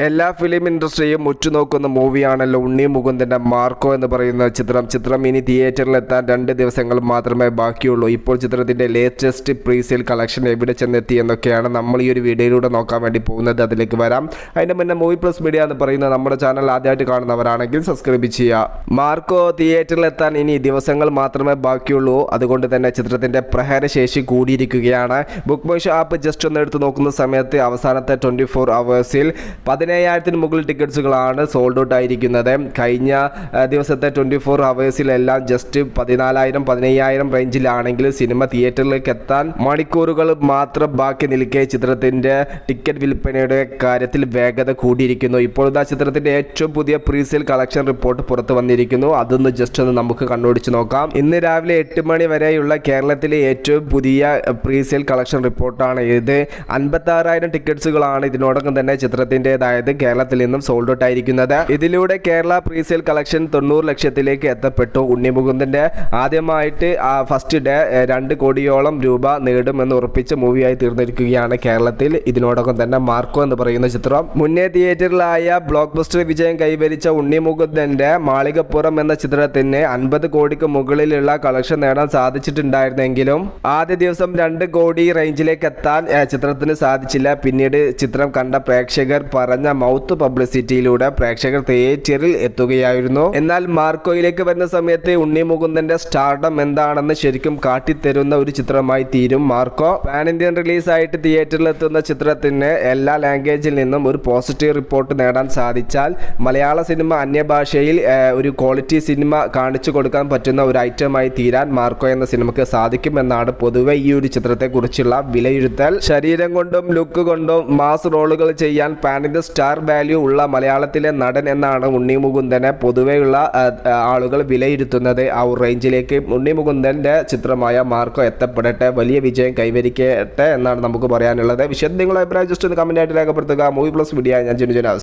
എല്ലാ ഫിലിം ഇൻഡസ്ട്രിയും ഉറ്റുനോക്കുന്ന മൂവിയാണല്ലോ ഉണ്ണി മുകുന്ദന്റെ മാർക്കോ എന്ന് പറയുന്ന ചിത്രം. ചിത്രം ഇനി തിയേറ്ററിൽ എത്താൻ രണ്ട് ദിവസങ്ങൾ മാത്രമേ ബാക്കിയുള്ളൂ. ഇപ്പോൾ ചിത്രത്തിന്റെ ലേറ്റസ്റ്റ് പ്രീസെയിൽ കളക്ഷൻ എവിടെ ചെന്നെത്തി എന്നൊക്കെയാണ് നമ്മൾ ഈ ഒരു വീഡിയോയിലൂടെ നോക്കാൻ വേണ്ടി പോകുന്നത്. അതിലേക്ക് വരാം. അതിന്റെ മുന്നേ മൂവി പ്ലസ് മീഡിയ എന്ന് പറയുന്ന നമ്മുടെ ചാനൽ ആദ്യമായിട്ട് കാണുന്നവരാണെങ്കിൽ സബ്സ്ക്രൈബ് ചെയ്യുക. മാർക്കോ തിയേറ്ററിൽ എത്താൻ ഇനി ദിവസങ്ങൾ മാത്രമേ ബാക്കിയുള്ളൂ. അതുകൊണ്ട് തന്നെ ചിത്രത്തിന്റെ പ്രഹരശേഷി കൂടിയിരിക്കുകയാണ്. Book My Show app just ഒന്ന് എടുത്ത് നോക്കുന്ന സമയത്ത് അവസാനത്തെ ട്വന്റി ഫോർ അവേഴ്സിൽ പതിനയ്യായിരത്തിന് മുകളിൽ ടിക്കറ്റ്സുകളാണ് സോൾഡ് ഔട്ട് ആയിരിക്കുന്നത്. കഴിഞ്ഞ ദിവസത്തെ ട്വന്റി ഫോർ ഹവേഴ്സിലെല്ലാം ജസ്റ്റ് പതിനാലായിരം പതിനയ്യായിരം റേഞ്ചിലാണെങ്കിൽ സിനിമ തിയേറ്ററിലേക്ക് എത്താൻ മണിക്കൂറുകൾ മാത്രം ബാക്കി നിൽക്കെ ചിത്രത്തിന്റെ ടിക്കറ്റ് വിൽപ്പനയുടെ കാര്യത്തിൽ വേഗത കൂടിയിരിക്കുന്നു. ഇപ്പോൾ ഇതാ ചിത്രത്തിന്റെ ഏറ്റവും പുതിയ പ്രീസെയിൽ കളക്ഷൻ റിപ്പോർട്ട് പുറത്തു വന്നിരിക്കുന്നു. അതൊന്ന് ജസ്റ്റ് ഒന്ന് നമുക്ക് കണ്ണോടിച്ച് നോക്കാം. ഇന്ന് രാവിലെ എട്ട് മണി വരെയുള്ള കേരളത്തിലെ ഏറ്റവും പുതിയ പ്രീസെയിൽ കളക്ഷൻ റിപ്പോർട്ടാണ് ഇത്. അൻപത്താറായിരം ടിക്കറ്റ്സുകളാണ് ഇതിനോടൊപ്പം തന്നെ ചിത്രത്തിന്റെതായത് കേരളത്തിൽ നിന്നും സോൾഡ് ഔട്ട് ആയിരിക്കുന്നത്. ഇതിലൂടെ കേരള പ്രീസെയിൽ കളക്ഷൻ തൊണ്ണൂറ് ലക്ഷത്തിലേക്ക് എത്തപ്പെട്ടു. ഉണ്ണിമുകുന്ദന്റെ ആദ്യമായിട്ട് ഫസ്റ്റ് ഡേ രണ്ട് കോടിയോളം രൂപ നേടുമെന്ന് ഉറപ്പിച്ച മൂവിയായി തീർന്നിരിക്കുകയാണ് കേരളത്തിൽ. ഇതിനോടൊപ്പം തന്നെ മാർക്കോ എന്ന് പറയുന്ന ചിത്രം. മുന്നേ തിയേറ്ററിലായ ബ്ലോക്ക് ബസ്റ്റർ വിജയം കൈവരിച്ച ഉണ്ണിമുകുന്ദന്റെ മാളികപ്പുറം എന്ന ചിത്രത്തിന് അൻപത് കോടിക്ക് മുകളിലുള്ള കളക്ഷൻ നേടാൻ സാധിച്ചിട്ടുണ്ടായിരുന്നെങ്കിലും ആദ്യ ദിവസം രണ്ട് കോടി റേഞ്ചിലേക്ക് എത്താൻ ചിത്രത്തിന് സാധിച്ചില്ല. പിന്നീട് ചിത്രം കണ്ട പ്രേക്ഷകർ പറഞ്ഞ മൗത്ത് പബ്ലിസിറ്റിയിലൂടെ പ്രേക്ഷകർ തിയേറ്ററിൽ എത്തുകയായിരുന്നു. എന്നാൽ മാർക്കോയിലേക്ക് വരുന്ന സമയത്ത് ഉണ്ണി മുകുന്ദന്റെ സ്റ്റാർഡം എന്താണെന്ന് ശരിക്കും കാട്ടിത്തരുന്ന ഒരു ചിത്രമായി തീരും മാർക്കോ. പാൻ ഇന്ത്യൻ റിലീസായിട്ട് തിയേറ്ററിൽ എത്തുന്ന ചിത്രത്തിന് എല്ലാ ലാംഗ്വേജിൽ നിന്നും ഒരു പോസിറ്റീവ് റിപ്പോർട്ട് നേടാൻ സാധിച്ചാൽ മലയാള സിനിമ അന്യഭാഷയിൽ ഒരു ക്വാളിറ്റി സിനിമ കാണിച്ചു കൊടുക്കാൻ പറ്റുന്ന ഒരു ഐറ്റമായി തീരാൻ മാർക്കോ എന്ന സിനിമയ്ക്ക് സാധിക്കുമെന്നാണ് പൊതുവെ ഈ ഒരു ചിത്രത്തെക്കുറിച്ചുള്ള വിലയിരുത്തൽ. ശരീരം കൊണ്ടും ലുക്ക് കൊണ്ടും മാസ് റോളുകൾ ചെയ്യാൻ പാനിന്റെ സ്റ്റാർ വാല്യൂ ഉള്ള മലയാളത്തിലെ നടൻ എന്നാണ് ഉണ്ണി മുകുന്ദനെ പൊതുവെയുള്ള ആളുകൾ വിലയിരുത്തുന്നത്. ആ റേഞ്ചിലേക്ക് ഉണ്ണി മുകുന്ദന്റെ ചിത്രമായ മാർക്കോ എത്തപ്പെടട്ടെ വലിയ വിജയം കൈവരിക്കട്ടെ എന്നാണ് നമുക്ക് പറയാനുള്ളത്. വിശദ നിങ്ങളുടെ അഭിപ്രായം ജസ്റ്റ് ഒന്ന് കമന്റ് ആയിട്ട് രേഖപ്പെടുത്തുക. മൂവി പ്ലസ് മീഡിയ ഞാൻ ജിനുജനാസ്